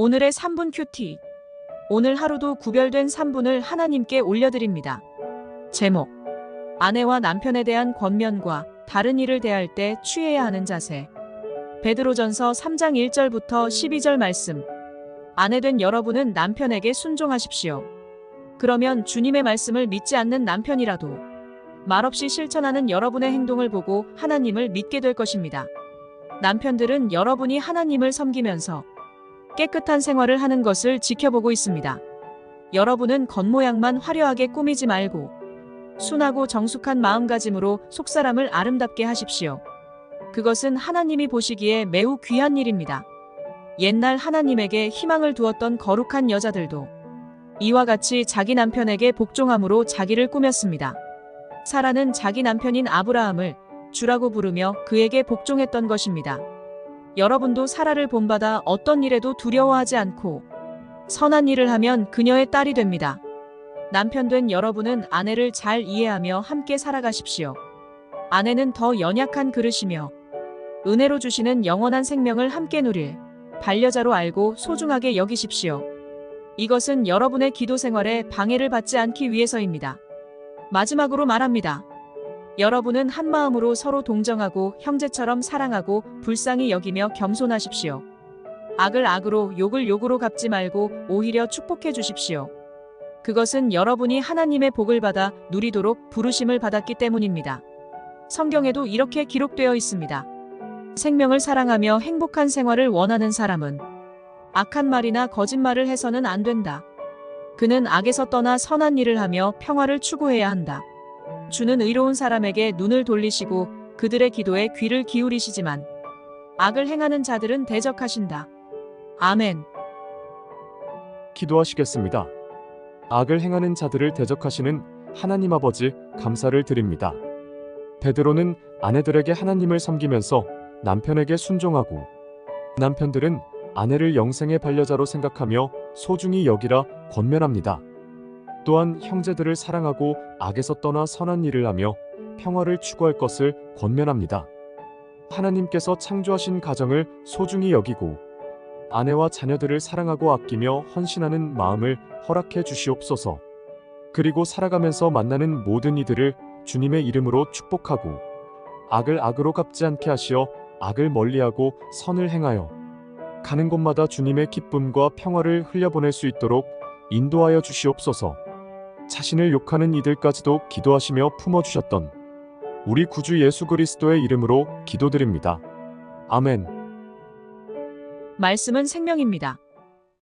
오늘의 3분 큐티. 오늘 하루도 구별된 3분을 하나님께 올려드립니다. 제목. 아내와 남편에 대한 권면과 다른 일을 대할 때 취해야 하는 자세. 베드로전서 3장 1절부터 12절 말씀. 아내 된 여러분은 남편에게 순종하십시오. 그러면 주님의 말씀을 믿지 않는 남편이라도 말없이 실천하는 여러분의 행동을 보고 하나님을 믿게 될 것입니다. 남편들은 여러분이 하나님을 섬기면서 깨끗한 생활을 하는 것을 지켜보고 있습니다. 여러분은 겉모양만 화려하게 꾸미지 말고 순하고 정숙한 마음가짐으로 속사람을 아름답게 하십시오. 그것은 하나님이 보시기에 매우 귀한 일입니다. 옛날 하나님에게 희망을 두었던 거룩한 여자들도 이와 같이 자기 남편에게 복종함으로 자기를 꾸몄습니다. 사라는 자기 남편인 아브라함을 주라고 부르며 그에게 복종했던 것입니다. 여러분도 사라를 본받아 어떤 일에도 두려워하지 않고 선한 일을 하면 그녀의 딸이 됩니다. 남편 된 여러분은 아내를 잘 이해하며 함께 살아가십시오. 아내는 더 연약한 그릇이며 은혜로 주시는 영원한 생명을 함께 누릴 반려자로 알고 소중하게 여기십시오. 이것은 여러분의 기도 생활에 방해를 받지 않기 위해서입니다. 마지막으로 말합니다. 여러분은 한 마음으로 서로 동정하고 형제처럼 사랑하고 불쌍히 여기며 겸손하십시오. 악을 악으로 욕을 욕으로 갚지 말고 오히려 축복해 주십시오. 그것은 여러분이 하나님의 복을 받아 누리도록 부르심을 받았기 때문입니다. 성경에도 이렇게 기록되어 있습니다. 생명을 사랑하며 행복한 생활을 원하는 사람은 악한 말이나 거짓말을 해서는 안 된다. 그는 악에서 떠나 선한 일을 하며 평화를 추구해야 한다. 주는 의로운 사람에게 눈을 돌리시고 그들의 기도에 귀를 기울이시지만 악을 행하는 자들은 대적하신다. 아멘. 기도하시겠습니다. 악을 행하는 자들을 대적하시는 하나님 아버지 감사를 드립니다. 베드로는 아내들에게 하나님을 섬기면서 남편에게 순종하고 남편들은 아내를 영생의 반려자로 생각하며 소중히 여기라 권면합니다. 또한 형제들을 사랑하고 악에서 떠나 선한 일을 하며 평화를 추구할 것을 권면합니다. 하나님께서 창조하신 가정을 소중히 여기고 아내와 자녀들을 사랑하고 아끼며 헌신하는 마음을 허락해 주시옵소서. 그리고 살아가면서 만나는 모든 이들을 주님의 이름으로 축복하고 악을 악으로 갚지 않게 하시어 악을 멀리하고 선을 행하여 가는 곳마다 주님의 기쁨과 평화를 흘려보낼 수 있도록 인도하여 주시옵소서. 자신을 욕하는 이들까지도 기도하시며 품어주셨던 우리 구주 예수 그리스도의 이름으로 기도드립니다. 아멘. 말씀은 생명입니다.